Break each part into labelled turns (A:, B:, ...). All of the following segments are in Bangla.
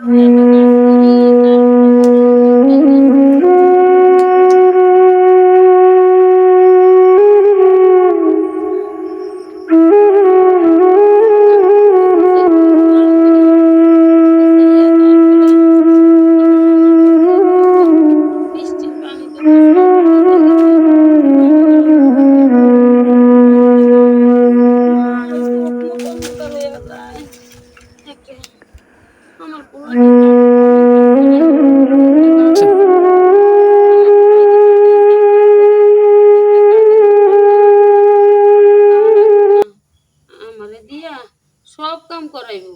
A: Mm. করাইব?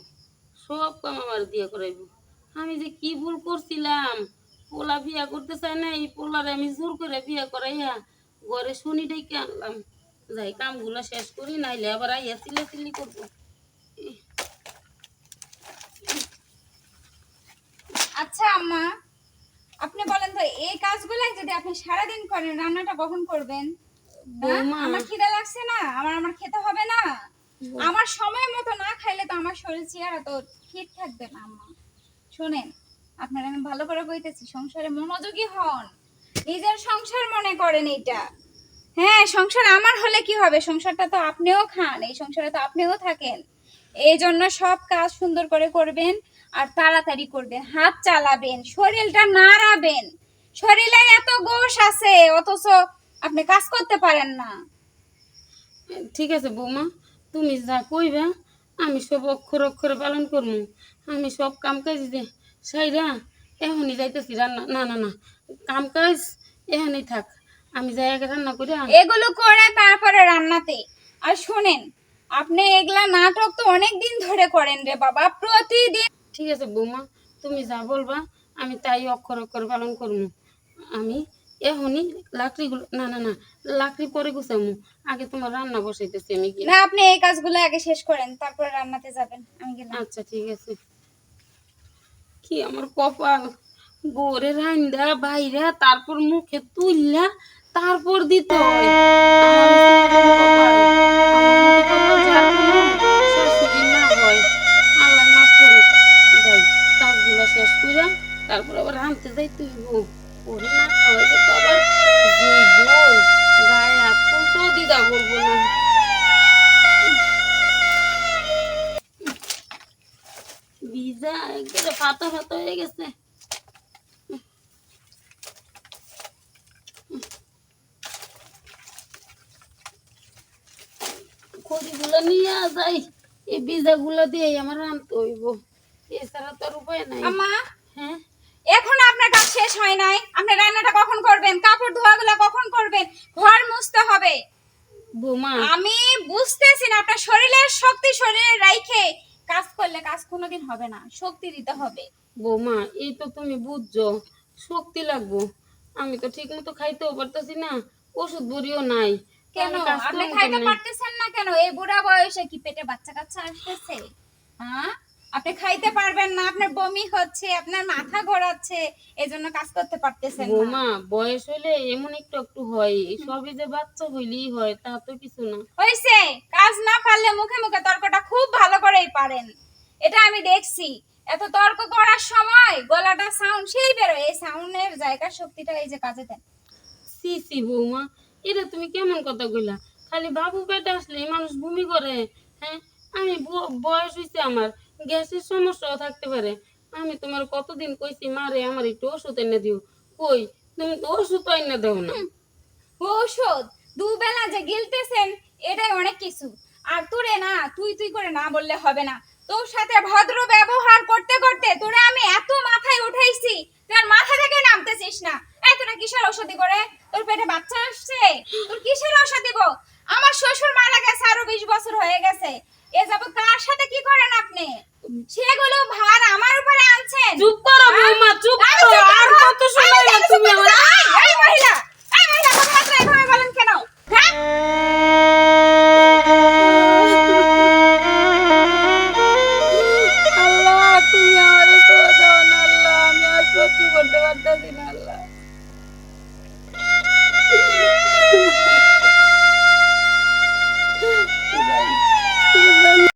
A: সব কাম আমার দিয়া করাইব। আমি যে কি ভুল করছিলাম? পোলা বিয়া করতে চাই না এই পোলারে আমি জোর করে বিয়া করাইয়া ঘরে শুনি ডেকে আনলাম। যাই কামগুলো শেষ করি নাইলে আবার আইয়া চিল্লা চিল্লি করব।
B: আচ্ছা আম্মা আপনি বলেন তো এই কাজগুলাই যদি আপনি সারাদিন করেন রান্নাটা কখন করবেন? আমার খিদে লাগছে না আমার আমার খেতে হবে না। আমার সময় মতো না খাইলে তো আমার শরীর চেহারা তো ঠিক থাকবে না, আম্মা। শোনেন, আপনারা আমি ভালো করে কইতেছি, সংসারে মনোযোগী হন। নিজের সংসার মনে করেন এটা হ্যাঁ সংসার আমার হলে কি হবে? সংসারটা তো আপনিও খান, এই সংসারে তো আপনিও থাকেন। এই জন্য সব কাজ সুন্দর করে করবেন আর তাড়াতাড়ি করবেন, হাত চালাবেন, শরীরটা নাড়াবেন। শরীরে এত গোশ আছে, অথচ আপনি কাজ করতে পারেন না।
A: ঠিক আছে, বৌমা। তুমি যা কইবা আমি সব অক্ষর অক্ষরে পালন করব আমি সব কাম কাজ সাইরা এখনই যাইতেছি রান্না। না না না কাম কাজ এখনই থাক। আমি যাই আগে রান্না করে
B: এগুলো করে তারপরে রান্নাতে। আর শোনেন আপনি এগুলা নাটক তো অনেক দিন ধরে করেন রে বাবা প্রতিদিন
A: ঠিক আছে বৌমা তুমি যা বলবা আমি তাই অক্ষর অক্ষর পালন করব আমি এখনই লাকড়িগুলো না না না লাকড়ি পরে গুছামু। আগে তোমার রান্না বসাইতেছি আমি গিয়ে।
B: না আপনি এই কাজগুলো আগে শেষ করেন তারপরে রান্নাতে যাবেন আমি গেলাম।
A: আচ্ছা ঠিক আছে। কি আমার কপাল? গোরে রান্দা বাইরা তারপর মুখে তুললা তারপর দিতে হয়। হয়, তারপর আবার আনতে যাই তুই ওরে না খাওয়াইলে তো আবার বউ গায়ে দিদা বলব না। ভিজা একবারে ফাতা ফাতা হয়ে গেছে। খড়িগুলো নিয়ে যাই এই বীজাগুলো দিয়ে আমার আনতে হইব। এছাড়া তো আর উপায় নাই।
B: আম্মা?
A: হ্যাঁ?
B: এখন আপনার কাজ শেষ হয় নাই। আপনি রান্নাটা কখন করবেন? কাপড় ধোয়াগুলো কখন করবেন? ঘর মুছতে হবে।
A: বৌমা।
B: আমি বুঝতেছি না আপনার শরীরের শক্তি শরীরে রাইখে কাজ করলে কাজ কোনোদিন হবে না শক্তি দিতে হবে।
A: বৌমা এই তো তুমি বুঝছ শক্তি লাগবো। আমি তো ঠিক মতো খাইতেও পারতেছি না ওষুধ বড়িও নাই।
B: কেন? আপনি খাইতে পারতেছেন না কেন? এই বুড়া বয়সে কি পেটে বাচ্চা কাচ্চা আসতেছে? হ্যাঁ? আপনি খাইতে পারবেন না আপনার বমি হচ্ছে আপনার মাথা ঘোরাচ্ছে এজন্য কাজ করতে পারতেছেন না।
A: বৌমা বয়স হইলে এমন একটু একটু হয় এই সবই যে বাচ্চা হইলেই হয় তা তো কিছু না।
B: হইছে কাজ না পারলে মুখে মুখে তর্কটা খুব ভালো করেই পারেন। এটা আমি দেখছি। এত তর্ক করার সময় গলাটা সাউন্ড সেই বেরোয় এই সাউন্ডের জায়গার শক্তিটা এই যে কাজে দেন
A: সি সি বৌমা এটা তুমি কেমন কথা কইলা? খালি বাবু পেটে আসলে মানুষ বমি করে হ্যাঁ? আমি বয়স হইছে আমার গ্যাসের সমস্যাও থাকতে পারে। আমি তোমার কতদিন কইছি, মারে, আমার একটু ওষুধ এনে দিও। কই? তুমি তো ওষুধ এনে দাও না।
B: ঔষধ দুবেলা যে গিলতেছেন, এটাই অনেক কিছু। আর তোরে না, তুই তুই করে না বললে হবে না। তোর সাথে ভদ্র ব্যবহার করতে করতে তোরে আমি এত মাথায় উঠাইছি, তুই আর মাথা থেকে নামতেছিস না। এই তোরা কিসের ঔষধি করে? তোর পেটে বাচ্চা আসছে? তোর কিসের ঔষধ দিব আমার শ্বশুর মারা গেছে আরও বিশ বছর হয়ে গেছে। এ যাব কার সাথে কি করেন আপনি? সেগুলো ভার আমার উপরে আনছেন।
A: চুপ করো বৌমা চুপ করো। আর কত সময় না তুমি আমার
B: এই মহিলা এই মহিলা কথাবার্তা এভাবে বলেন কেন? হ্যাঁ?
A: আল্লাহ তুমি আমার দাও না আল্লাহ।
B: আমি
A: আর
B: সহ্য করতে পারতাছি না